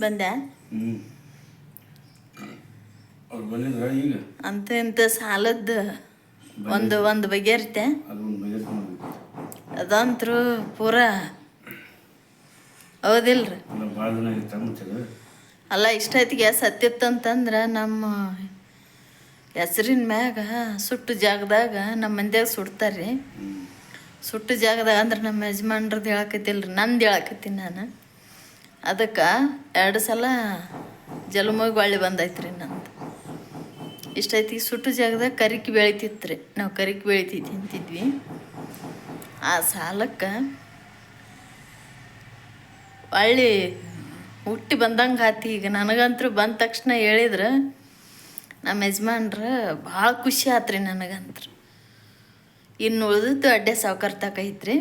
ಬಂದೆ. ಅಂತ ಇಂಥ ಸಾಲದ್ದು ಒಂದು ಒಂದು ಬಗೆಹರಿತೆ ಅದಂತ್ರು ಪೂರ ಹೌದಿಲ್ರಿ? ಅಲ್ಲ ಇಷ್ಟ ದಿನ ಗ್ಯಾಸ್ ಸತ್ತಿತ್ತಂತಂದ್ರೆ ನಮ್ಮ ಹೆಸರಿನ ಮ್ಯಾಗ ಸುಟ್ಟು ಜಾಗದಾಗ ನಮ್ಮ ಮಂದ್ಯಾಗ ಸುಡ್ತಾರೆ ಸುಟ್ಟು ಜಾಗದಾಗ ಅಂದ್ರೆ ನಮ್ಮ ಯಜಮಾನ್ರದ್ದು ಹೇಳಕತ್ತಿಲ್ರಿ ನಂದು ಹೇಳಕತ್ತೀನಿ ನಾನು. ಅದಕ್ಕೆ ಎರಡು ಸಲ ಜಲಮೋಗಿ ಹೊಳ್ಳಿ ಬಂದೈತ್ರಿ ನಂದು. ಇಷ್ಟೈತಿ ಸುಟ್ಟು ಜಾಗದಾಗ ಕರಿಕೆ ಬೆಳಿತಿತ್ತು ರೀ ನಾವು ಕರಿಕೆ ಬೆಳಿತಿ ತಿಂತಿದ್ವಿ ಆ ಸಾಲಕ್ಕೆ ಹೊಳ್ಳಿ ಹುಟ್ಟಿ ಬಂದಂಗೆ ಆತಿ. ಈಗ ನನಗಂತೂ ಬಂದ ತಕ್ಷಣ ಹೇಳಿದ್ರೆ ನಮ್ಮ ಯಜಮಾನ್ರ ಭಾಳ ಖುಷಿ ಆತ್ರಿ ನನಗಂತ್ರ. ಇನ್ನು ಉಳಿದದ್ದು ಅಡ್ಡೆ ಸಾವ್ಕಾರ ತಕ ಐತ್ರಿ.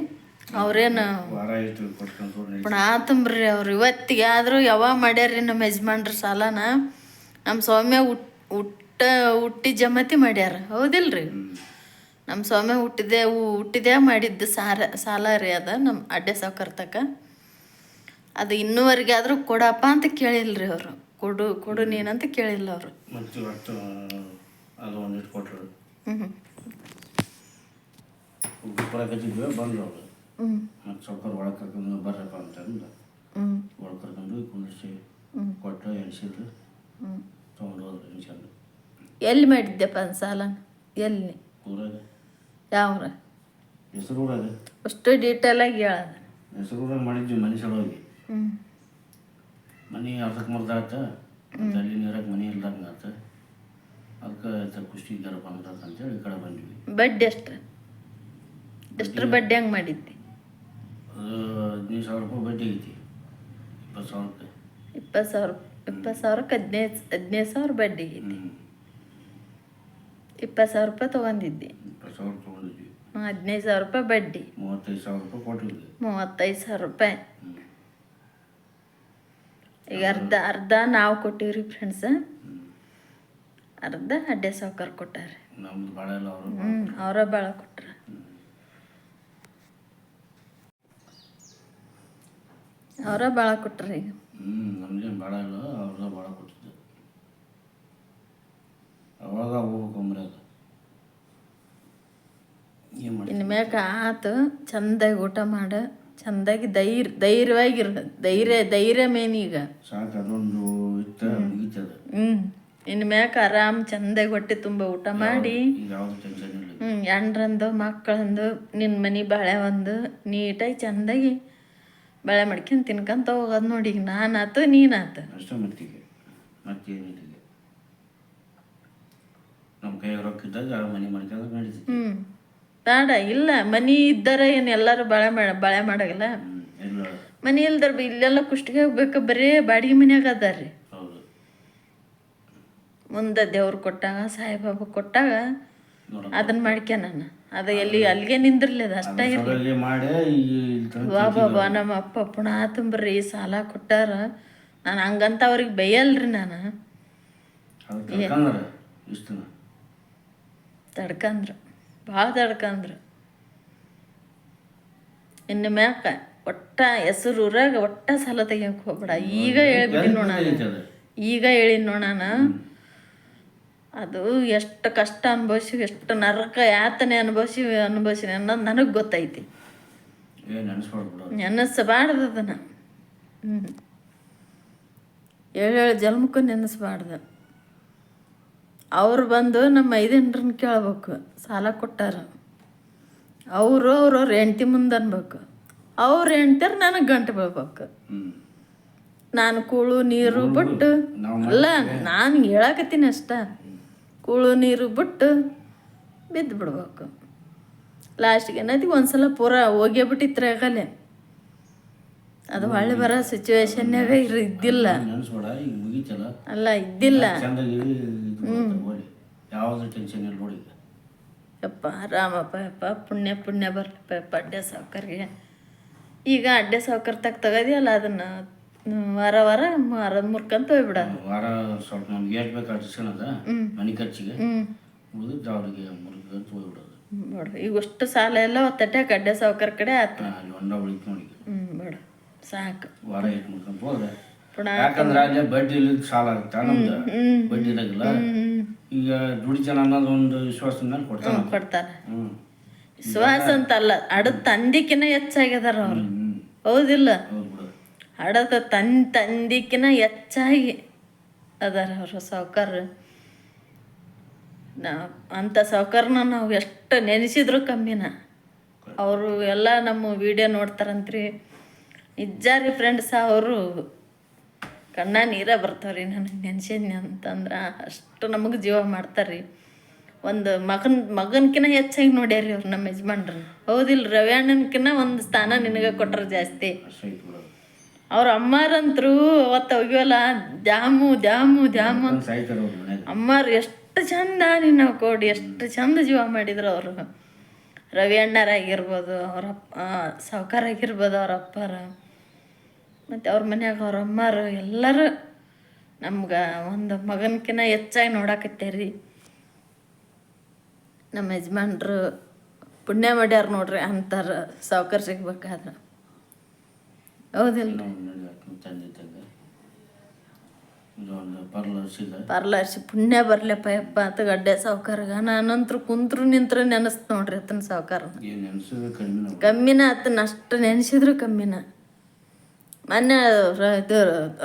ಅವ್ರೇನು? ಪುಣ ಆತಂಬ್ರಿ ಅವ್ರು. ಇವತ್ತಿಗೆ ಆದರೂ ಯಾವಾಗ ಮಾಡ್ಯಾರ್ರಿ ನಮ್ಮ ಯಜಮಾನ್ರ ಸಾಲನ? ನಮ್ಮ ಸ್ವಾಮ್ಯ ಹುಟ್ ಹುಟ್ಟ ಹುಟ್ಟಿ ಜಮತಿ ಮಾಡ್ಯಾರ. ಹೌದಿಲ್ರಿ? ನಮ್ಮ ಸ್ವಾಮಿ ಹುಟ್ಟಿದೆ ಹುಟ್ಟಿದೆ ಮಾಡಿದ್ದು ಸಾರ ಸಾಲ ರೀ ಅದ ನಮ್ಮ ಅಡ್ಡೆ ಸಾವ್ಕಾರ ತಕ ಅದು ಇನ್ನೂವರೆಗೆ ಆದರೂ ಕೊಡಪ್ಪ ಅಂತ ಕೇಳಿಲ್ರಿ ಅವರು. ಕೊಡು ಕೊಡು ನೀನಂತ ಕೇಳಿಲ್ಲ ಅವರು. ಹ್ಞೂ ಮತ್ತು ಸೌಕರ್ ಒಳಗೆ ಕರ್ಕೊಂಡು ಬರ್ರಪ್ಪ ಅಂತಂದು. ಒಳಗೆ ಕರ್ಕೊಂಡು ಕುಂದಿಸಿ ಕೊಟ್ಟು ಎಣಿಸಿದ್ರು. ತೊಗೊಂಡು ಹೋದ್ರು ಎಣಿಸ್ಕೊಂಡು ಎಲ್ಲಿ ಮಾಡಿದ್ದೆಪ್ಪ ಅನ್ ಸಾಲ ಎಲ್ಲಿ? ಊರಾಗ. ಯಾವ್ರ ಹೆಸರು ಊರಾಗ. ಅಷ್ಟು ಡೀಟೇಲಾಗಿ ಹೇಳ ಹೆಸರು ಊರಾಗ ಮಾಡಿದ್ವಿ ಮನೆ ಸಲುವಾಗಿ. ಮನೆ ಅರ್ಧಕ್ಕೆ ಮರ್ದ ಅಲ್ಲಿ ನೀರಾಗ ಮನೆ ಇಲ್ದಂಗೆ ಆತ. ಅದಕ್ಕೆ ಖುಷಿ ಇದ್ದಾರಪ್ಪ ಅಂತ ಅಂತೇಳಿ ಈ ಕಡೆ ಬಂದ್ವಿ. ಬಡ್ಡಿ ಎಷ್ಟು ಎಷ್ಟ್ರ ಬಡ್ಡಿ ಹಂಗೆ ಮಾಡಿದ್ದಿ? ಅದು ಹದಿನೈದು ಸಾವಿರ ರೂಪಾಯಿ ಬಡ್ಡಿ ಐತಿ. ಇಪ್ಪತ್ತು ಸಾವಿರ ರೂಪಾಯಿ. ಇಪ್ಪತ್ತು ಸಾವಿರ ಇಪ್ಪತ್ತು ಸಾವಿರಕ್ಕೆ ಹದಿನೈದು ಹದಿನೈದು ಸಾವಿರ ಬಡ್ಡಿ ಐತಿ. ಇಪ್ಪತ್ತು ಸಾವಿರ ರೂಪಾಯಿ ತೊಗೊಂಡಿದ್ದೆ. ಇಪ್ಪತ್ತು ಸಾವಿರ ತೊಗೊಂಡಿದ್ವಿ ಹದಿನೈದು ಸಾವಿರ ರೂಪಾಯಿ ಬಡ್ಡಿ. ಮೂವತ್ತೈದು ಸಾವಿರ ರೂಪಾಯಿ ಕೊಟ್ಟಿದ್ದೆ. ಮೂವತ್ತೈದು ಸಾವಿರ ರೂಪಾಯಿ. ಈಗ ಅರ್ಧ ಅರ್ಧ ನಾವು ಕೊಟ್ಟಿವ್ರಿ ಫ್ರೆಂಡ್ಸ್ ಅರ್ಧ ಅಡ್ಡೆ ಸಾವುಕಾರ ಕೊಟ್ಟಾರೆ. ನಮ್ದು ಭಾಳ ಎಲ್ಲ ಅವರು ಹ್ಞೂ ಅವರ ಭಾಳ ಕೊಟ್ರ. ಅವರ ಭಾಳ ಕೊಟ್ರಿ ಈಗ. ಹ್ಞೂ ನಮ್ಗೇನು ಭಾಳ ಇಲ್ಲ ಅವ್ರ ಭಾಳ ಕೊಟ್ಟಿದ್ದೆ. ಅವಾಗ ಹೋಗ್ಬೇಕಂಬ್ರೆ ಅದು. ಏನು ಮಾಡಿ ಇನ್ನು ಮ್ಯಾಕ ಆತು ಚಂದಾಗಿ ಊಟ ಮಾಡ ಚಂದಾಗಿ ಧೈರ್ಯ ಧೈರ್ಯವಾಗಿರ ಧೈರ್ಯ ಧೈರ್ಯ ಮೇನ್ ಈಗ. ಸಾಕು ಅದೊಂದು ಇತ್ತ ಮುಗೀತದ. ಹ್ಞೂ ಇನ್ನು ಮ್ಯಾಕ ಆರಾಮ್ ಚಂದಾಗಿ ಹೊಟ್ಟೆ ತುಂಬ ಊಟ ಮಾಡಿ. ಈಗ ಯಾವುದು ಟೆನ್ಷನ್ ಇಲ್ಲ. ಹ್ಞೂ ಎಂಡ್ರಂದು ಮಕ್ಕಳಂದು ನಿನ್ನ ಮನೆ ಬಾಳೆ ಒಂದು ನೀಟಾಗಿ ಚಂದಾಗಿ ಬಾಳೆ ಮಡ್ಕೊಂಡು ತಿನ್ಕೊಂತ ಹೋಗೋದು ನೋಡಿ ಈಗ ನಾನಾತು ನೀನಾತು. ಅಷ್ಟೇ ಮಾಡ್ತೀವಿ ಮತ್ತೇನಿಲ್ಲ ನಮ್ಮ ಕೈ ರೊಕ್ಕ ಇದ್ದಾಗ ಮನೆ ಮಾಡ್ಕೊಂಡು ನಡೀತೈತಿ ಹ್ಞೂ ಬೇಡ ಇಲ್ಲ ಮನೆ ಇದ್ದರೆ ಏನು ಎಲ್ಲರೂ ಬಳೆ ಮಾಡ ಬಳೆ ಮಾಡಾಗಲ್ಲ ಮನಿ ಮನೆ ಇಲ್ದಾರ ಇಲ್ಲೆಲ್ಲ ಕುಷ್ಟಿಗೆ ಹೋಗ್ಬೇಕು ಬರೀ ಬಾಡಿಗೆ ಮನ್ಯಾಗ ಅದಾರ್ರಿ. ಹೌದು. ಮುಂದೆ ದೇವ್ರು ಕೊಟ್ಟಾಗ ಸಾಯಿಬಾಬಾ ಕೊಟ್ಟಾಗ ಅದನ್ನ ಮಾಡ್ಕ್ಯ ನಾನು. ಅದು ಎಲ್ಲಿ ಅಲ್ಲಿಗೆ ನಿಂದಿರ್ಲಿ ಅದು ಅಷ್ಟೇ ಇರಲಿ. ವಾ ಬಾಬಾ ನಮ್ಮ ಅಪ್ಪ ಪುನಃ ತುಂಬ್ರಿ ಸಾಲ ಕೊಟ್ಟಾರ. ನಾನು ಹಂಗಂತ ಅವ್ರಿಗೆ ಬೈಯಲ್ರಿ ನಾನು. ತಡ್ಕಂದ್ರ ಭಾಳ ತಡ್ಕಂದ್ರು. ಇನ್ನು ಮ್ಯಾಕ ಒಟ್ಟ ಹೆಸರು ಊರಾಗ ಒಟ್ಟ ಸಾಲ ತೆಗಿಯಕ್ಕೆ ಹೋಗ್ಬೇಡ. ಈಗ ಐತೆ ಅದು ಈಗ ಹೇಳಿ ನೋಡೋಣ ಅದು ಎಷ್ಟು ಕಷ್ಟ ಅನುಭವಿಸಿ ಎಷ್ಟು ನರಕ ಯಾತನೆ ಅನುಭವಿಸಿ ಅನುಭವಿಸಿ ಅನ್ನೋದು ನನಗೆ ಗೊತ್ತೈತಿ. ನೆನೆಸ್ಬಾರ್ದು ಅದನ್ನು. ಹ್ಞೂ ಏಳೇಳು ಜನ್ಮಕ್ಕೂ ನೆನೆಸ್ಬಾರ್ದು. ಅವ್ರು ಬಂದು ನಮ್ಮ ಐದೆಂಟ್ರನ್ನ ಕೇಳ್ಬೇಕು ಸಾಲ ಕೊಟ್ಟಾರ. ಅವರು ಅವ್ರವ್ರ ಹೆಂಡ್ತಿ ಮುಂದೆ ಅನ್ಬೇಕು. ಅವ್ರ ಹೆಂಡ್ತಿಯರು ನನಗೆ ಗಂಟು ಬೀಳ್ಬೇಕು. ನಾನು ಕೂಳು ನೀರು ಬಿಟ್ಟು ಅಲ್ಲ ನಾನು ಹೇಳಕತ್ತೀನಿ ಅಷ್ಟ. ಕೂಳು ನೀರು ಬಿಟ್ಟು ಬಿದ್ದು ಬಿಡ್ಬೇಕು. ಲಾಸ್ಟಿಗೆ ಒಂದು ಸಲ ಪೂರ ಹೋಗೇ ಬಿಟ್ಟಿತ್ತು ಆಗಲೇ. ಅದು ಹೊಳ್ಳಿ ಬರೋ ಸಿಚುವೇಶನ್ಯಾಗ ಇದ್ದಿಲ್ಲ. ಅಲ್ಲ ಇದ್ದಿಲ್ಲ. ಯಪ್ಪ ರಾಮಪ್ಪ ಯಪ್ಪ ಪುಣ್ಯ ಪುಣ್ಯ ಬರ್ಲಪ್ಪ ಯಪ್ಪ ಅಡ್ಡೆ ಸಾವ್ಕರ್ಗೆ. ಈಗ ಅಡ್ಡೆ ಸಾವ್ಕರ್ ತಗ ತೆಗದಿಯಲ್ಲ ಅದನ್ನು. ವಾರ ವಾರ ವಾರ ಮುರ್ಕಂತ ಹೋಗ್ಬಿಡ. ವಾರ ಸ್ವಲ್ಪ ನಮ್ಗೆ ಎಷ್ಟು ಬೇಕು ಅದ ಮನೆ ಖರ್ಚಿಗೆ ಉಳಿದಿದ್ದು ಅವ್ರಿಗೆ ಮುರ್ಕಂತ ಹೋಗ್ಬಿಡೋದು. ನೋಡ್ರಿ ಈಗ ಅಷ್ಟು ಸಾಲ ಎಲ್ಲ ಒತ್ತಟ್ಟೆ ಕಡ್ಡೆ ಸಾವುಕಾರ ಕಡೆ ಆಯ್ತು ಅಲ್ಲಿ ಹೊಂಡ ಉಳಿತು ನೋಡಿ ಹ್ಞೂ ಬೇಡ. ಸಾಕು. ವಾರ ಇಟ್ಟು ಮುರ್ಕಂತ ಹೋದ್ರೆ ಯಾಕಂದ್ರೆ ಅಲ್ಲೇ ಬಡ್ಡಿ ಇಲ್ಲದ ಸಾಲ ಆಗುತ್ತೆ ನಮ್ದು? ಬಡ್ಡಿ ಇರಂಗಿಲ್ಲ ಈಗ ದುಡಿತಾನ ಅನ್ನೋದು ಒಂದು ವಿಶ್ವಾಸದ ಮೇಲೆ ಕೊಡ್ತಾರೆ ಕೊಡ್ತಾರೆ ವಿಶ್ವಾಸ ಅಂತ ಅಲ್ಲ ಅಡದ ತಂದಿಕಿನ ಹೆಚ್ಚಾಗ್ಯದಾರ ಅವ್ರು. ಹೌದಿಲ್ಲ? ಹೌದು ಬಿಡು. ಹಡದ ತನ್ ತಂದಿಕ್ಕಿನ ಹೆಚ್ಚಾಗಿ ಅದಾರ ಅವರು ಸಾವುಕಾರ. ನಾ ಅಂಥ ಸಾವುಕಾರನ ನಾವು ಎಷ್ಟು ನೆನೆಸಿದ್ರು ಕಮ್ಮಿನ. ಅವರು ಎಲ್ಲ ನಮ್ಮ ವಿಡಿಯೋ ನೋಡ್ತಾರಂತ್ರಿ. ನಿಜ ರೀ ಫ್ರೆಂಡ್ಸ್ ಅವರು ಕಣ್ಣ ನೀರೇ ಬರ್ತಾವ್ರಿ ನನಗೆ ನೆನ್ಸಿದ್ನಿ ಅಂತಂದ್ರೆ ಅಷ್ಟು ನಮಗೆ ಜೀವ ಮಾಡ್ತಾರ್ರಿ. ಒಂದು ಮಗನ, ಮಗನ್ಕಿನ ಹೆಚ್ಚಾಗಿ ನೋಡ್ಯಾರಿ ಅವ್ರು ನಮ್ಮ ಯಜಮಾನ್ರು ಹೌದಿಲ್ಲ ರವಿ ಅಣ್ಣನ್ಕಿನ ಒಂದು ಸ್ಥಾನ ನಿನಗೆ ಕೊಟ್ಟರು ಜಾಸ್ತಿ. ಅವ್ರ ಅಮ್ಮಾರಂತ್ರು ಅವತ್ತು ಹೋಗ್ಯವಲ್ಲ ದ್ಯಾಮು ದ್ಯಾಮು ದ್ಯಾಮು ಅಂತ. ಅಮ್ಮಾರು ಎಷ್ಟು ಚಂದ ನಿನ್ನ ಕೋಡಿ, ಎಷ್ಟು ಚಂದ ಜೀವ ಮಾಡಿದ್ರು ಅವರು. ರವಿ ಅಣ್ಣರಾಗಿರ್ಬೋದು, ಅವ್ರ ಅಪ್ಪ ಸಾವುಕಾರ ಆಗಿರ್ಬೋದು ಅವ್ರ ಅಪ್ಪಾರ. ಮತ್ತು ಅವ್ರ ಮನ್ಯಾಗ ಅವ್ರ ಅಮ್ಮಾರು ಎಲ್ಲರೂ ನಮ್ಗೆ ಒಂದು ಮಗನ್ಕಿನ ಹೆಚ್ಚಾಗಿ ನೋಡಾಕತ್ತೇರಿ. ನಮ್ಮ ಯಜಮಾನ್ರು ಪುಣ್ಯ ಮಾಡ್ಯಾರ ನೋಡ್ರಿ ಅಂತಾರೆ, ಸಾವುಕಾರ ಸಿಗ್ಬೇಕಾದ್ರೆ. ಪರ್ಲರ್ಸಿದ ಪಾರ್ಲರ್ಸಿ ಪುಣ್ಯ ಬರ್ಲಪ್ಪ ಯಪ್ಪ ಅಂತ ಗಡ್ಡೆ ಸಾವುಕಾರಗ. ನಾನಂತ್ರ ಕುಂತ್ರು ನಿಂತ್ರು ನೆನಸ್ತು ನೋಡ್ರಿ ಆತನ ಸಾವುಕಾರ ಕಮ್ಮಿನ ಆತನ ಅಷ್ಟು ನೆನೆಸಿದ್ರು ಕಮ್ಮಿನ. ಮೊನ್ನೆ ಇದು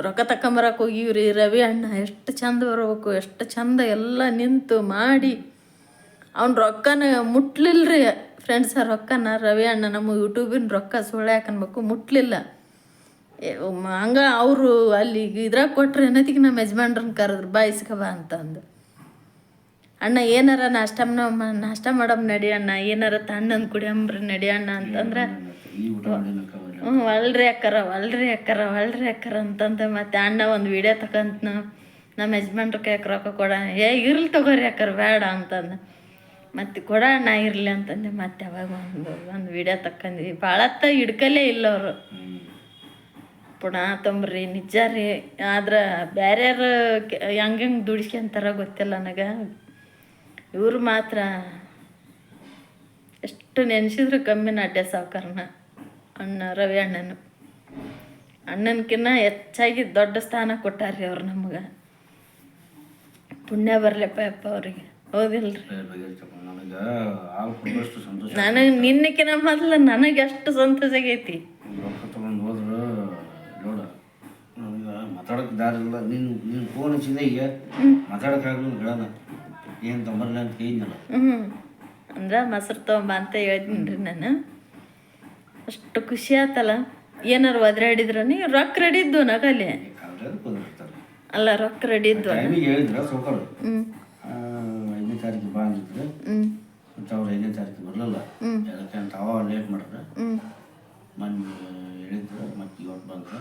ರೊಕ್ಕ ತಕೊಂಬರಕ್ಕೆ ಹೋಗಿವ್ರಿ ರವಿ ಅಣ್ಣ. ಎಷ್ಟು ಚಂದ ಬರ್ಬೇಕು ಎಷ್ಟು ಚಂದ ಎಲ್ಲ ನಿಂತು ಮಾಡಿ ಅವ್ನ ರೊಕ್ಕನ ರೀ ಫ್ರೆಂಡ್ಸ್ ರೊಕ್ಕನ ರವಿ ಅಣ್ಣ ನಮ್ಮ ಯೂಟ್ಯೂಬಿನ ರೊಕ್ಕ ಸುಳ್ಳು ಹಾಕನ್ಬೇಕು ಮುಟ್ಲಿಲ್ಲ. ಹಂಗ ಅವರು ಅಲ್ಲಿ ಇದ್ರಾಗ ಕೊಟ್ರೆ ಏನತಿಗೆ ನಮ್ಮ ಯಜಮಾನ್ರನ್ನ ಕರೆದ್ರು ಬಾಯಿಸ್ಕ ಬಾ ಅಂತಂದು. ಅಣ್ಣ ಏನಾರ ನಾಷ್ಟ ನಾಷ್ಟ ಮಾಡಮ್ ನಡಿ ಅಣ್ಣ ಏನಾರ ತಣ್ಣಂದು ಕುಡಿಯಂಬ್ರಿ ನಡಿ ಅಣ್ಣ ಅಂತಂದ್ರೆ ಹ್ಞೂ ಒಳ್ರಿ ಅಕ್ಕರ ಒಳ್ರಿ ಅಕ್ಕರ ಒಳ್ರಿ ಅಕ್ಕರ ಅಂತಂದ ಮತ್ತೆ ಅಣ್ಣ ಒಂದು ವಿಡಿಯೋ ತಕಂತ ನಮ್ಮ ಯಜಮಾನ್ರ ಕೈ ರೊಕ್ಕ ಕೊಡ. ಏ ಇರ್ಲಿ ತಗೋರಿ ಅಕ್ಕರ ಬೇಡ ಅಂತಂದ. ಮತ್ತೆ ಕೊಡ ಅಣ್ಣ ಇರಲಿ ಅಂತಂದೆ. ಮತ್ತೆ ಅವಾಗ ಒಂದು ಒಂದು ವಿಡಿಯೋ ತಕ್ಕಂದ್ವಿ. ಭಾಳತ್ತ ಹಿಡ್ಕಲೇ ಇಲ್ಲ ಅವರು. ಪುನಃ ತೊಂಬ್ರಿ. ನಿಜ ರೀ. ಆದ್ರೆ ಬೇರೆಯವ್ರು ಹೆಂಗೆ ಹೆಂಗೆ ದುಡಿಸ್ಕೊಂತಾರ ಗೊತ್ತಿಲ್ಲ ನನಗೆ. ಇವ್ರು ಮಾತ್ರ ಎಷ್ಟು ನೆನೆಸಿದ್ರು ಕಮ್ಮಿ ನಾಟ್ಯ ಸಾವುಕಾರನ. ಅಣ್ಣ ರವಿ ಅಣ್ಣನು. ಅಣ್ಣನ್ಕಿನ್ನ ಹೆಚ್ಚಾಗಿ ದೊಡ್ಡ ಸ್ಥಾನ ಕೊಟ್ಟಾರ್ರಿ ಅವ್ರು ನಮಗೆ. ಪುಣ್ಯ ಬರಲಪ್ಪ ಅಪ್ಪ ಅವ್ರಿಗೆ. ಹೌದಿಲ್ರಿ. ನನಗೆ ನಿನ್ನಕ್ಕಿನ ಮೊದಲು ನನಗೆ ಎಷ್ಟು ಸಂತೋಷ ಆಗೈತಿ? ಮಾತಾಡೋಕೆ ದಾರಿಲ್ಲ ನೀನು ನೀನು ಫೋನ್ ಹಚ್ಚಿದ ಈಗ. ಮಾತಾಡೋಕ್ಕಾಗಲ್ಲ ಹೇಳೋಣ. ಏನು ತೊಂಬರ್ಲ ಅಂತ ಹೇಳಿದ್ನಲ್ಲ. ಹ್ಞೂ ಅಂದ್ರೆ ಮೊಸರು ತೊಗೊಂಬ ಅಂತ ಹೇಳ್ತೀನಿ ರೀ ನಾನು. ಅಷ್ಟು ಖುಷಿ ಆತಲ್ಲ. ಏನಾರು ಒದ್ರಾಡಿದ್ರ ನೀ ರೊಕ್ಕ ರೆಡಿ ಇದ್ದು ನಗಲಿ ಅಲ್ಲ ರೊಕ್ಕ ರೆಡಿ ಇದ್ದು ಹೇಳಿದ್ರ ಸೌಕರ್ ಐದನೇ ತಾರೀಕು ಬಾ ಅಂದಿದ್ರು. ಮತ್ತು ಅವ್ರು ಐದನೇ ತಾರೀಕು ಬರಲಿಲ್ಲ. ಅದಕ್ಕೆ ಅಂತ ಅವ ಲೇಟ್ ಮಾಡಿದ್ರೆ. ಮನ್ ಮೊನ್ನೆ ಹೇಳಿದ್ರು ಮತ್ತೆ ಇವತ್ತು ಬಂದ್ರೆ.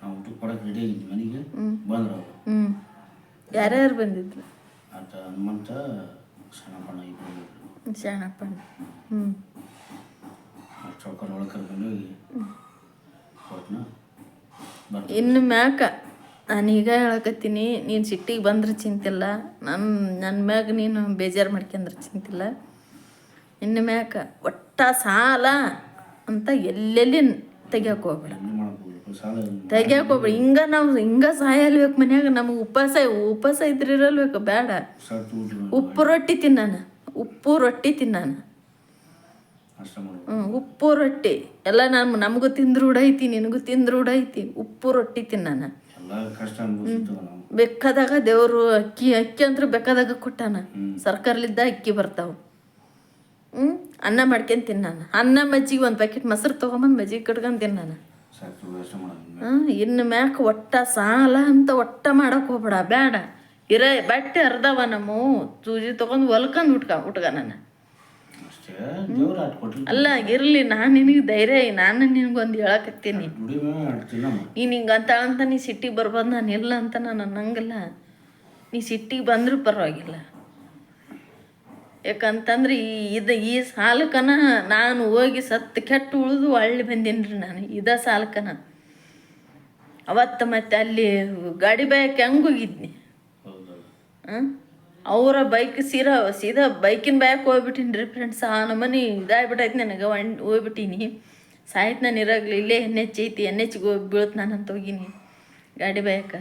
ನಾವು ಊಟಕ್ಕೆ ಕೊಡಕ್ಕೆ ರೆಡಿ ಆಗಿದ್ವಿ. ಮನೆಗೆ ಬಂದ್ರು ಅವರು. ಯಾರ್ಯಾರು ಬಂದಿದ್ರು? ಆತ ಹನುಮಂತ ಸಣ್ಣಪ್ಪಣ್ಣ ಇಬ್ಬರು ಬಂದಿದ್ರು. ಶಾಣಪ್ಪ ಹ್ಞೂ ಚೌಕರ್ ಒಳಗೆ ಕರ್ಕೊಂಡು ಹೋಗಿ ಕೊಟ್ನ ಇನ್ನು ಮ್ಯಾಕ ನಾನೀಗ ಹೇಳಕತ್ತೀನಿ ನೀನು ಸಿಟ್ಟಿಗೆ ಬಂದ್ರೆ ಚಿಂತಿಲ್ಲ. ನನ್ನ ನನ್ನ ಮ್ಯಾಗ ನೀನು ಬೇಜಾರು ಮಾಡ್ಕೊಂಡ್ರೆ ಚಿಂತಿಲ್ಲ. ಇನ್ನು ಮ್ಯಾಕ ಒಟ್ಟ ಸಾಲ ಅಂತ ಎಲ್ಲೆಲ್ಲಿ ತೆಗಿಯಕ್ಕೆ ಹೋಗ್ಬೇಡ. ಹೋಗ್ಬೇಡ ಹಿಂಗ ನಾವು ಹಿಂಗ ಸಾಯಲ್ಬೇಕು ಮನ್ಯಾಗ ನಮಗೆ ಉಪವಾಸ ಉಪವಾಸ ಇದ್ರಿರಲ್ಬೇಕು ಬೇಡ ಸತ್ತು ಊಟ ಉಪ್ಪು ರೊಟ್ಟಿ ತಿನ್ನಾನ ಉಪ್ಪು ರೊಟ್ಟಿ ತಿನ್ನಾನ ಹ್ಞೂ ಉಪ್ಪು ರೊಟ್ಟಿ. ಎಲ್ಲ ನಮ್ಮ ನಮಗೂ ತಿಂದ್ರು ಉಡೈತಿ ನಿನಗೂ ತಿಂದ್ರು ಉಡೈತಿ ಉಪ್ಪು ರೊಟ್ಟಿ ತಿನ್ನಾನ ಬೆಕ್ಕದಾಗ ದೇವರು ಅಕ್ಕಿ ಅಕ್ಕಿ ಅಂದ್ರೆ ಬೇಕಾದಾಗ ಕೊಟ್ಟಾನ. ಹ್ಮ್. ಸರ್ಕಾರಲಿದ್ದ ಅಕ್ಕಿ ಬರ್ತಾವ. ಹ್ಞೂ ಅನ್ನ ಮಾಡ್ಕೊಂಡ್ ತಿನ್ನಾನ ಅನ್ನ ಮಜ್ಜಿಗೆ ಒಂದು ಪ್ಯಾಕೆಟ್ ಮೊಸರು ತೊಗೊಂಬಂದು ಮಜ್ಜಿಗೆ ಕಟ್ಕೊಂಡು ತಿನ್ನಾನ ಇನ್ನು ಮ್ಯಾಕ್ ಒಟ್ಟ ಸಾಲ ಅಂತ ಒಟ್ಟ ಮಾಡಕ್ಕೆ ಹೋಗ್ಬೇಡ ಬೇಡ. ಇರ ಬಟ್ಟೆ ಅರ್ಧವ ನಮ್ಮ ಸೂಜಿ ತೊಗೊಂಡು ಹೊಲ್ಕೊಂಡು ಉಟ್ಕ ಉಟ್ಕ ನಾನು. ಅಲ್ಲ ಇರಲಿ ನಾನು ನಿನಗೆ ಧೈರ್ಯ ನಾನು ನಿನಗೊಂದು ಹೇಳಕತ್ತೀನಿ. ನೀನು ಹಿಂಗೆ ಅಂತ ಅಂತ ನೀ ಸಿಟ್ಟಿಗೆ ಬರ್ಬೋದು ನಾನು ಇಲ್ಲ ಅಂತ ನಾನು ಅನ್ನಂಗಿಲ್ಲ. ನೀ ಸಿಟ್ಟಿಗೆ ಬಂದರೂ ಪರವಾಗಿಲ್ಲ. ಯಾಕಂತಂದ್ರೆ ಈ ಇದು ಈ ಸಾಲಕ್ಕನ ನಾನು ಹೋಗಿ ಸತ್ತು ಕೆಟ್ಟು ಉಳಿದು ಒಳ್ಳೆ ಬಂದೀನಿ ರೀ ನಾನು ಇದ ಸಾಲಕ್ಕನ ಅವತ್ತು ಮತ್ತೆ ಅಲ್ಲಿ ಗಾಡಿ ಬೈಕ್ ಹೆಂಗೆ ಹೋಗಿದ್ನಿ ಅವರ ಬೈಕ್ ಸೀರಾ ಸೀದಾ ಬೈಕಿನ ಬ್ಯಾಕ್ ಹೋಗ್ಬಿಟ್ಟಿನಿ ರೀ ಫ್ರೆಂಡ್ಸ್ ಆ ನಮ್ಮನೆ ಇದಾಗ್ಬಿಟ್ಟೈತಿ ನನಗೆ ಒಂಡ್ ಹೋಗ್ಬಿಟ್ಟೀನಿ. ಸಾಯ್ತು ನಾನು ಇರಾಗ್ಲಿ ಇಲ್ಲೇ ಎನ್ ಎಚ್ ಐತಿ ಎನ್ ಎಚ್ಗೆ ಹೋಗಿ ಬೀಳ್ತು ಅಂತ ಹೋಗಿನಿ ಗಾಡಿ ಬಯಕ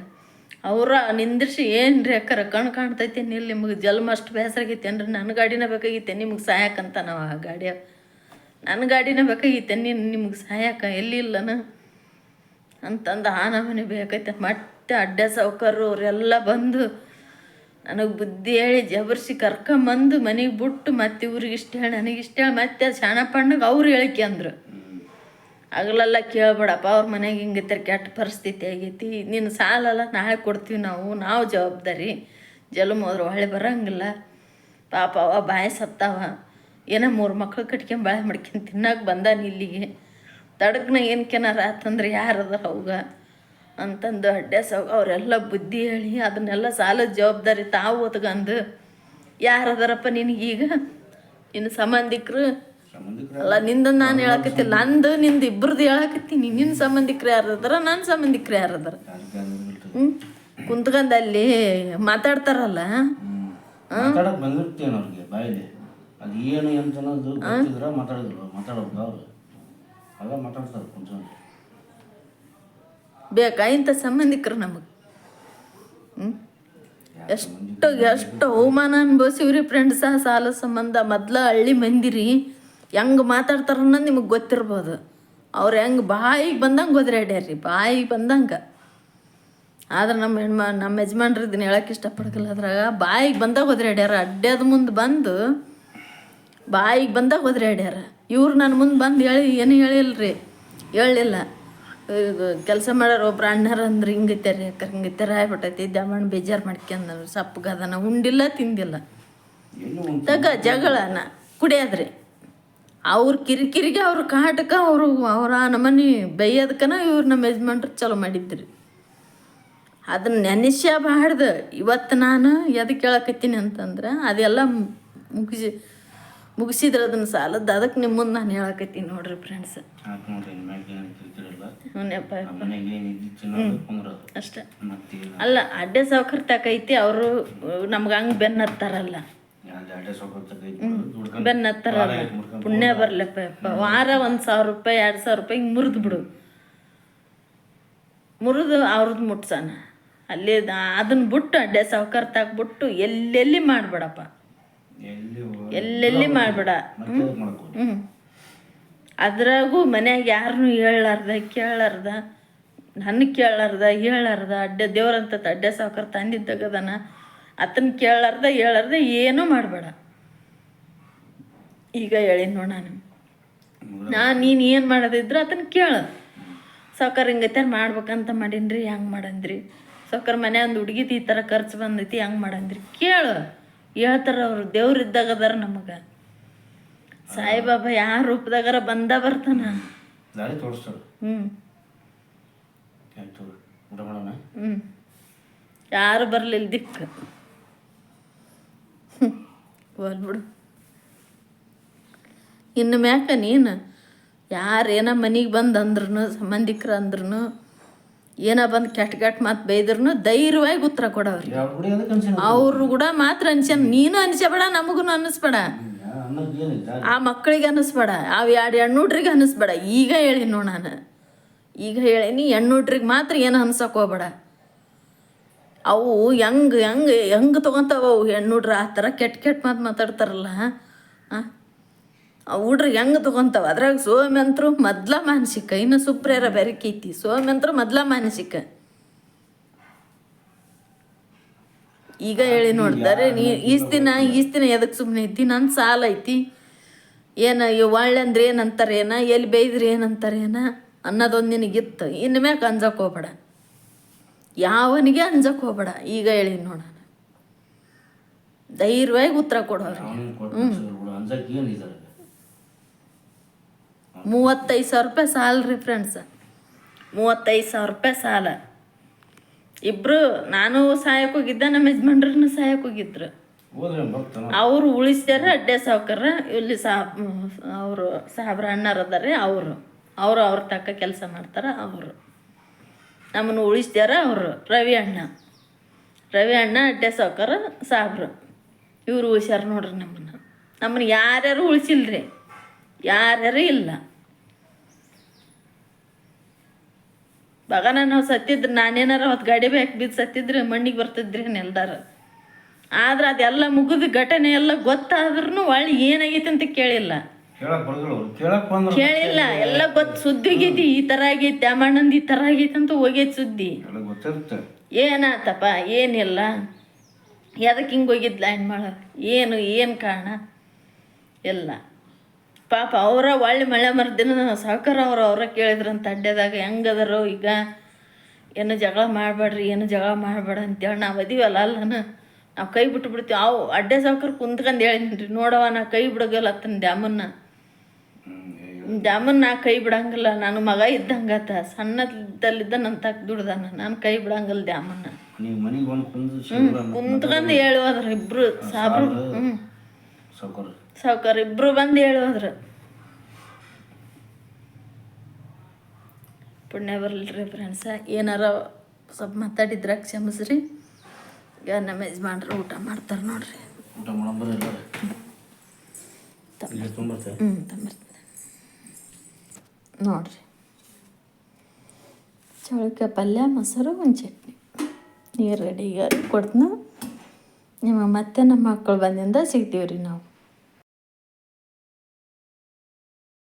ಅವ್ರ ನಿಂದಿರ್ಸಿ ಏನು ರೀ ಅಕ್ಕರ? ಕಣ್ಣು ಕಾಣ್ತೈತಿ ನಿಲ್ಲಿ ನಿಮಗೆ? ಜಲ್ಮ ಅಷ್ಟು ಬೇಸರಾಗೈತಿ ಅಂದ್ರೆ ನನ್ನ ಗಾಡಿನ ಬೇಕಾಗಿತ್ತೆ, ನಿಮಗೆ ಸಾಯಕ್ಕಂತ ನಾವು ಆ ಗಾಡಿಯ. ನನ್ನ ಗಾಡಿನ ಬೇಕಾಗಿತ್ತೆ, ನೀನು ನಿಮಗೆ ಸಾಯಕ? ಎಲ್ಲಿ ಇಲ್ಲನ ಅಂತಂದು ಆ ನಮನೆ ಬೇಕೈತೆ ಮತ್ತೆ ಅಡ್ಡ ಸೌಕರ್ರು ಅವರೆಲ್ಲ ಬಂದು ನನಗೆ ಬುದ್ಧಿ ಹೇಳಿ ಜಬರ್ಸಿ ಕರ್ಕೊಂಬಂದು ಮನೆಗೆ ಬಿಟ್ಟು ಮತ್ತೆ ಇವ್ರಿಗೆ ಇಷ್ಟ ಹೇಳಿ, ನನಗೆ ಇಷ್ಟ ಹೇಳಿ, ಮತ್ತೆ ಶಾಣಪ್ಪಣ್ಣಗೆ ಅವ್ರು ಹೇಳಿಕೆ ಅಂದ್ರು. ಹಗಲೆಲ್ಲ ಕೇಳ್ಬೇಡಪ್ಪ, ಅವ್ರ ಮನೆಗೆ ಹಿಂಗಿತ್ತರ ಕೆಟ್ಟ ಪರಿಸ್ಥಿತಿ ಆಗೈತಿ. ನಿನ್ನ ಸಾಲಲ್ಲ ನಾಳೆ ಕೊಡ್ತೀವಿ ನಾವು ನಾವು ಜವಾಬ್ದಾರಿ. ಜಲಮ್ ಹೋದ್ರೆ ಹೊಳೆ ಬರೋಂಗಿಲ್ಲ. ಪಾಪ ಅವ ಬಾಯಿ ಸತ್ತಾವ. ಏನೋ ಮೂರು ಮಕ್ಳು ಕಟ್ಕೊಂಡು ಬಾಳೆ ಮಾಡ್ಕೊಂಡು ತಿನ್ನಕ್ಕೆ ಬಂದಾನ ಇಲ್ಲಿಗೆ. ತಡಕ್ನ ಏನ್ಕೇನಾರ ಆತಂದ್ರೆ ಯಾರು ಅದಾರ ಅವಾಗ? ಅಂತಂದು ಅಡ್ಡೆ ಸೌಗ ಅವರೆಲ್ಲ ಬುದ್ಧಿ ಹೇಳಿ ಅದನ್ನೆಲ್ಲ ಸಾಲದ ಜವಾಬ್ದಾರಿ ತಾವು ಒತ್ಕಂದು ಯಾರು ಅದಾರಪ್ಪ ನಿನಗೀಗ? ಇನ್ನು ಸಂಬಂಧಿಕರ? ಅಲ್ಲ ನಿಂದ ನಾನು ಹೇಳಕತ್ತಿಲ್ಲ ನಂದು ನಿಂದ ಇಬ್ಬರದ್ದು ಹೇಳಕತ್ತೀನಿ. ನಿನ್ನ ಸಂಬಂಧಿಕರು ಯಾರದಾರ ನನ್ನ ಸಂಬಂಧಿಕರು ಯಾರದಾರ ಹ್ಞೂ ಕುಂತ್ಕಂದು ಅಲ್ಲಿ ಮಾತಾಡ್ತಾರಲ್ಲ? ಮಾತಾಡಕ್ ಬಂದಿರ್ತೇನೆ ಅವ್ರಿಗೆ ಬಾಯಲ್ಲಿ. ಅದು ಏನು ಅಂತ ಅನ್ನೋದು ಗೊತ್ತಿದ್ರ ಮಾತಾಡಿದ್ರು ಮಾತಾಡೋದು ಅವ್ರು. ಅದ ಮಾತಾಡ್ತಾರೆ ಕುಂತ್ಕೊಂಡು. ಬೇಕಾ? ಇಂಥ ಸಂಬಂಧಿಕರು ನಮಗೆ. ಹ್ಞೂ ಎಷ್ಟು ಎಷ್ಟು ಅವಮಾನ ಅನ್ಭವಿಸಿವ್ರಿ ಫ್ರೆಂಡ್ಸ ಸಾಲ ಸಂಬಂಧ. ಮೊದ್ಲ ಹಳ್ಳಿ ಮಂದಿರಿ. ಹೆಂಗೆ ಮಾತಾಡ್ತಾರ ನಿಮಗೆ ಗೊತ್ತಿರ್ಬೋದು. ಅವ್ರು ಹೆಂಗೆ ಬಾಯಿಗೆ ಬಂದಂಗೆ ಒದ್ರಾಡ್ಯಾರ್ರಿ ಬಾಯಿಗೆ ಬಂದಂಗೆ. ಆದ್ರೆ ನಮ್ಮ ಹೆಣ್ಮ ನಮ್ಮ ಯಜಮಾನ್ರು ಇದನ್ನ ಹೇಳಕ್ಕೆ ಇಷ್ಟಪಡಕಲ್ಲ ಅದ್ರಾಗ ಬಾಯಿಗೆ ಬಂದಾಗ ಒದ್ರಾಡ್ಯಾರ ಅಡ್ಡದ ಮುಂದೆ ಬಂದು ಬಾಯಿಗೆ ಬಂದಾಗ ಒದ್ರಾಡ್ಯಾರ ಇವ್ರು ನನ್ನ ಮುಂದೆ ಬಂದು ಹೇಳಿ ಏನು ಹೇಳಿಲ್ರಿ? ಹೇಳಲಿಲ್ಲ. ಕೆಲಸ ಮಾಡೋರು ಒಬ್ರು ಅಣ್ಣರು ಅಂದ್ರೆ ಹಿಂಗೈತಾರೆ ಯಾಕಂದ್ರೆ ಹಿಂಗೈತಾರ ಆಗ್ಬಿಟ್ಟೈತಿ. ದಮಣ್ಣ ಬೇಜಾರು ಮಾಡ್ಕೊಂಡ್ರು ಸಪ್ಪಗದನ ಉಂಡಿಲ್ಲ ತಿಂದಿಲ್ಲ. ತಗ ಜಗಳನ ಕುಡಿಯೋದ್ರಿ. ಅವ್ರ ಕಿರಿಕಿರಿಗೆ ಅವ್ರ ಕಾಟಕ ಅವರು ಅವ್ರ ನಮ್ಮನೆ ಬೈಯೋದಕ್ಕನ ಇವ್ರು ನಮ್ಮ ಯಜಮಾನ್ರು ಚಲೋ ಮಾಡಿದ್ರಿ. ಅದನ್ನ ನೆನೆಸ್ಯಬಾರ್ದು ಇವತ್ತು ನಾನು ಎದಕ್ಕೆ ಕೇಳಕತ್ತೀನಿ ಅಂತಂದ್ರೆ ಅದೆಲ್ಲ ಮುಗಿಸಿ ಮುಗಿಸಿದ್ರೆ ಅದನ್ನ ಸಾಲದ್ದು ಅದಕ್ಕೆ ನಿಮ್ಮ ಮುಂದೆ ನಾನು ಹೇಳಕತ್ತೀನಿ ನೋಡ್ರಿ ಫ್ರೆಂಡ್ಸ್ ಅಷ್ಟೇ. ಅಲ್ಲ ಅಡ್ಡೆ ಸೌಕರ್ಯ ತಕೈತಿ ಅವರು ನಮ್ಗೆ ಹಂಗೆ ಬೆನ್ನ ಹತ್ತಾರಲ್ಲ ಅಡ್ಡೆ ಬೆನ್ನ ಹತ್ತಾರಲ್ಲ ಪುಣ್ಯ ಬರ್ಲಪ್ಪ ವಾರ ಒಂದು ಸಾವಿರ ರೂಪಾಯಿ ಎರಡು ಸಾವಿರ ರೂಪಾಯಿ ಹಿಂಗೆ ಮುರಿದು ಬಿಡು. ಮುರಿದು ಅವ್ರದ್ದು ಮುಟ್ಸಣ ಅಲ್ಲಿ ಅದನ್ನ ಬಿಟ್ಟು ಅಡ್ಡೆ ಸಾವ್ಕಾರ ಬಿಟ್ಟು ಎಲ್ಲೆಲ್ಲಿ ಮಾಡಬೇಡಪ್ಪ. ಎಲ್ಲೆಲ್ಲಿ ಮಾಡಬೇಡ. ಹ್ಞೂ ಅದ್ರಾಗೂ ಮನ್ಯಾಗ ಯಾರನ್ನೂ ಹೇಳಾರ್ದ ಕೇಳಾರ್ದ ನನ್ನ ಕೇಳಾರ್ದ ಹೇಳಾರ್ದ ಅಡ್ಡೆ ದೇವ್ರಂತ ಅಡ್ಡೆ ಸಾವ್ಕಾರ ತಂದಿದ್ದಾಗದನ ಆತನ ಕೇಳಾರ್ದ ಹೇಳಾರ್ದ ಏನೂ ಮಾಡಬೇಡ. ಈಗ ಹೇಳಿ ನೋಡ ನಾನು. ನಾ ನೀನು ಏನು ಮಾಡೋದಿದ್ರು ಆತನ ಕೇಳು. ಸಾವ್ಕಾರ ಹಿಂಗೈತೆ ಮಾಡ್ಬೇಕಂತ ಮಾಡೀನ್ರಿ ಹೆಂಗೆ ಮಾಡಂದ್ರಿ? ಸಾವ್ಕಾರ ಮನೆ ಒಂದು ಹುಡುಗಿದು ಈ ಥರ ಖರ್ಚು ಬಂದೈತಿ ಹೆಂಗೆ ಮಾಡಂದ್ರಿ? ಕೇಳು. ಹೇಳ್ತಾರ ಅವರು ದೇವ್ರು ಇದ್ದಾಗ ಅದಾರ ನಮಗೆ. ಸಾಯಿಬಾಬಾ ಯಾರ ರೂಪದಾಗಾರ ಬಂದ ಬರ್ತಾನ. ಹ್ಞೂ ಹ್ಞೂ ಯಾರು ಬರಲಿಲ್ಲ ದಿಕ್ಕು ಹೋಲ್ಬಿಡು ಇನ್ನು ಮ್ಯಾಕ ನೀನು ಯಾರೇನ ಮನೆಗೆ ಬಂದು ಅಂದ್ರೂ ಸಂಬಂಧಿಕರು ಅಂದ್ರೂ ಏನ ಬಂದು ಕೆಟ್ಟ ಕೆಟ್ಟ ಮಾತು ಬೈದ್ರು ಧೈರ್ಯವಾಗಿ ಉತ್ತರ ಕೊಡವ್ರಿ ಅವ್ರು ಕೂಡ ಮಾತ್ರ ಅನ್ಸ್ಯಾನ ನೀನು ಅನ್ಸಬೇಡ ನಮಗೂ ಅನ್ನಿಸ್ಬೇಡ ಆ ಮಕ್ಕಳಿಗೆ ಅನ್ನಿಸ್ಬೇಡ ಅವು ಎರಡು ಹೆಣ್ಣುಡ್ರಿಗೆ ಅನ್ನಿಸ್ಬೇಡ ಈಗ ಹೇಳಿ ನೋ ನಾನು. ಈಗ ಹೇಳೀನಿ ಹೆಣ್ಣುಡ್ರಿಗೆ ಮಾತ್ರ ಏನು ಅನ್ಸಕ್ಕೆ ಹೋಗ್ಬೇಡ. ಅವು ಹೆಂಗೆ ಹೆಂಗೆ ಹೆಂಗೆ ತಗೊಂತಾವ ಅವು ಹೆಣ್ಣುಡ್ರ? ಆ ಥರ ಕೆಟ್ಟ ಕೆಟ್ಟ ಮಾತು ಮಾತಾಡ್ತಾರಲ್ಲ. ಆ? ಆ ಹುಡ್ರಿಗೆ ಹೆಂಗೆ ತೊಗೊಂತಾವ? ಅದ್ರಾಗ ಸೋಮ್ಯಂತ್ರು ಮೊದ್ಲ ಮಾನಸಿಕ. ಇನ್ನು ಸುಪ್ರೇರ ಬೆರಕೈತಿ ಸೋಮ್ಯಂತ್ರು ಮೊದ್ಲ ಮಾನಸಿಕ. ಈಗ ಹೇಳಿ ನೋಡ್ತಾರೆ ನೀ ಈಸ್ ದಿನ ಈಸ್ ದಿನ ಎದಕ್ಕೆ ಸುಮ್ಮನೆ ಐತಿ ನನ್ನ ಸಾಲ ಐತಿ. ಏನ ಒಳ್ಳೆ ಅಂದ್ರೆ ಏನಂತಾರೇನ ಏನ ಎಲ್ಲಿ ಬೈದ್ರೆ ಏನಂತಾರೇನ ಏನ ಅನ್ನೋದೊಂದು ನಿನಗಿತ್ತು ಇನ್ನು ಮ್ಯಾಕ ಅಂಜಕ್ಕೆ ಹೋಗ್ಬೇಡ. ಯಾವನಿಗೆ ಅಂಜಕ್ಕೆ ಹೋಗ್ಬೇಡ. ಈಗ ಹೇಳಿ ನೋಡೋಣ ಧೈರ್ಯವಾಗಿ ಉತ್ತರ ಕೊಡೋರು ಮೂವತ್ತೈದು ಸಾವಿರ ರೂಪಾಯಿ ಸಾಲ ರೀ ಫ್ರೆಂಡ್ಸ್ ಮೂವತ್ತೈದು ಸಾವಿರ ರೂಪಾಯಿ ಸಾಲ. ಇಬ್ಬರು ನಾನು ಸಹಾಯಕ್ಕೆ ಹೋಗಿದ್ದೆ ನಮ್ಮ ಯಜಮಾನ್ರನ್ನ ಸಹಾಯಕ್ಕೆ ಹೋಗಿದ್ರು. ಅವ್ರು ಉಳಿಸ್ಯಾರ ಅಡ್ಡೆ ಸಾವ್ಕಾರ ಇಲ್ಲಿ ಸಾ ಅವರು ಸಾಬ್ರ ಅದಾರ ಅದಾರೆ ಅವರು. ಅವರು ಅವ್ರ ತಕ್ಕ ಕೆಲಸ ಮಾಡ್ತಾರೆ ಅವರು. ನಮ್ಮನ್ನು ಉಳಿಸ್ತಾರ ಅವರು, ರವಿ ಅಣ್ಣ. ರವಿ ಅಣ್ಣ, ಅಡ್ಡೆ ಸಾವ್ಕಾರ ಸಾಬ್ರು ಇವರು ಉಳಿಸ್ಯಾರ ನೋಡ್ರಿ ನಮ್ಮನ್ನು. ನಮ್ಮನ್ನು ಯಾರ್ಯಾರು ಉಳಿಸಿಲ್ರಿ? ಯಾರ್ಯಾರು ಇಲ್ಲ. ಬಗನ ನಾವು ಸತ್ತಿದ್ರೆ, ನಾನೇನಾರ ಅವತ್ತು ಗಾಡಿ ಬ್ಯಾಕ್ ಬಿದ್ದು ಸತ್ತಿದ್ರೆ ಮಣ್ಣಿಗೆ ಬರ್ತಿದ್ರಿ ನೆಲ್ದಾರ ಆದ್ರೆ ಅದೆಲ್ಲ ಮುಗಿದ ಘಟನೆ ಎಲ್ಲ ಗೊತ್ತಾದ್ರೂ ಒಳ್ಳೆ ಏನಾಗೈತೆ ಅಂತ ಕೇಳಿಲ್ಲ. ಕೇಳಕ್ ಬರ್ದಿಲ್ಲ ಅವ್ರು. ಕೇಳಕ್ ಬಂದ್ರ ಕೇಳಿಲ್ಲ. ಎಲ್ಲ ಗೊತ್ತು ಸುದ್ದಿ ಆಗೈತಿ. ಈ ತರ ಆಗೈತಿ. ದ್ಯಾಮಣ್ಣಂದು ಈ ತರ ಆಗೈತಿ ಅಂತ ಹೋಗೈತಿ ಸುದ್ದಿ. ಎಲ್ಲ ಗೊತ್ತಿರುತ್ತೆ. ಏನಾತಪ್ಪ? ಏನಿಲ್ಲ. ಎದಕ್ಕೆ ಹಿಂಗೆ ಹೋಗಿದ್ಲ ಹೆಣ್ಮಳ ಏನು ಏನು ಕಾರಣ? ಎಲ್ಲ. ಪಾಪ ಅವರ ಒಳ್ಳೆ ಮಳೆ ಮರ್ದಿನ ಸಹಕಾರ ಅವ್ರು ಅವರ ಕೇಳಿದ್ರಂತ ಅಡ್ಡದಾಗ ಹೆಂಗದರು ಈಗ? ಏನು ಜಗಳ ಮಾಡಬೇಡ್ರಿ ಏನು ಜಗಳ ಮಾಡಬೇಡ ಅಂತೇಳಿ ನಾವು ಅದೀವಲ್ಲ ಅಲ್ಲನ ನಾವು ಕೈ ಬಿಟ್ಟು ಬಿಡ್ತೀವಿ ಅವು ಅಡ್ಡೆ ಸಾವುಕಾರ ಹೇಳಿದ್ನಿ ಹೇಳಿನ್ರಿ. ನೋಡವ ನಾ ಕೈ ಬಿಡೋಗಲ್ಲ ಅತ್ತನ ದ್ಯಾಮನ್ನ ಹ್ಮ್ ದ್ಯಾಮನ್ ನಾ ಕೈ ಬಿಡಂಗಿಲ್ಲ. ನಾನು ಮಗ ಇದ್ದಂಗತ ಸಣ್ಣದಲ್ಲಿದ್ದ ನನ್ನ ತಕ್ಕ ದುಡ್ದಾನ. ನಾನು ಕೈ ಬಿಡಂಗಿಲ್ಲ ದ್ಯಾಮನ್ನ. ನೀವು ಮನೆಗೆ ಬಂದು ಕುಂದು ಸಿಗಲ್ಲ ಕುಂತ್ಕೊಂಡು ಹೇಳುವದ್ರ ಇಬ್ರು. ಸಾಬ್ರು. ಹ್ಞೂ ಸಾವ್ಕಾರ. ಇಬ್ರು ಬಂದು ಹೇಳುವದ್ರ. ಪುಣ್ಯ ಬರಲ್ರಿ ಫ್ರೆಂಡ್ಸ ಏನಾರ ಸ್ವಲ್ಪ ಮಾತಾಡಿದ್ರ ಕ್ಷಮಿಸ್ರಿ. ಈಗ ನಮ್ಮ ಯಜಮಾನ್ರು ಊಟ ಮಾಡ್ತಾರೆ ನೋಡ್ರಿ. ಊಟ ಹ್ಞೂ ತಂಬರ್ತೀನಿ ನೋಡ್ರಿ. ಚೌಳಿಕಾಯಿ ಪಲ್ಯ, ಮೊಸರು ಒಂದು ಚಟ್ನಿ ನೀರು ರೆಡಿ ಕೊಡ್ತೀನಿ. ನಿಮಗೆ ಮತ್ತೆ ನಮ್ಮ ಮಕ್ಕಳು ಬಂದಿಂದ ಸಿಗ್ತೀವಿ ರೀ ನಾವು.